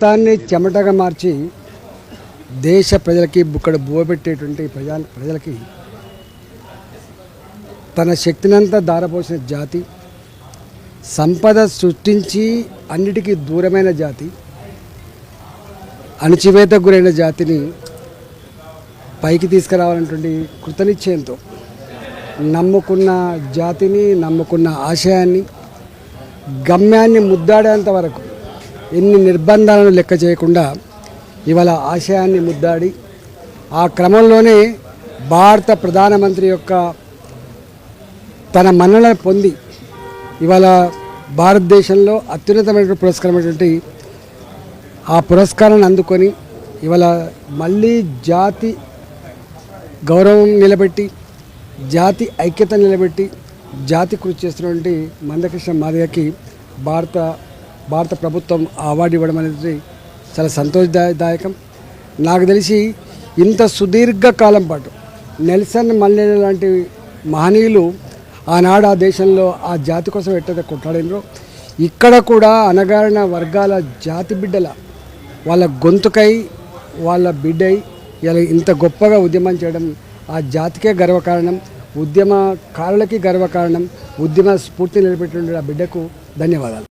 రక్తాన్ని చెమటగా మార్చి దేశ ప్రజలకి ఇక్కడ బోబెట్టేటువంటి ప్రజా ప్రజలకి తన శక్తినంతా దారపోసిన జాతి సంపద సృష్టించి అన్నిటికీ దూరమైన జాతి అణచివేత గురైన జాతిని పైకి తీసుకురావాలన్నటువంటి కృతనిశ్చయంతో నమ్ముకున్న జాతిని నమ్ముకున్న ఆశయాన్ని గమ్యాన్ని ముద్దాడేంత వరకు ఎన్ని నిర్బంధాలను లెక్క చేయకుండా ఇవాళ ఆశయాన్ని ముద్దాడి ఆ క్రమంలోనే భారత ప్రధానమంత్రి యొక్క తన మన్నన పొంది ఇవాళ భారతదేశంలో అత్యున్నతమైన పురస్కారమైనటువంటి ఆ పురస్కారాన్ని అందుకొని ఇవాళ మళ్ళీ జాతి గౌరవం నిలబెట్టి జాతి ఐక్యత నిలబెట్టి జాతి కృషి చేస్తున్నటువంటి మందకృష్ణ మాదయ్యకి భారత భారత ప్రభుత్వం అవార్డు ఇవ్వడం అనేది చాలా సంతోషదాయకం. నాకు తెలిసి ఇంత సుదీర్ఘ కాలం పాటు నెల్సన్ మల్లెల లాంటి మహనీయులు ఆనాడు ఆ దేశంలో ఆ జాతి కోసం ఎట్టయితే కొట్లాడినరో ఇక్కడ కూడా అనగారిన వర్గాల జాతి బిడ్డల వాళ్ళ గొంతుకై వాళ్ళ బిడ్డై ఇలా ఇంత గొప్పగా ఉద్యమం చేయడం ఆ జాతికే గర్వకారణం ఉద్యమకారులకి గర్వకారణం ఉద్యమ స్ఫూర్తి నిలబెట్టిన ఆ బిడ్డకు ధన్యవాదాలు.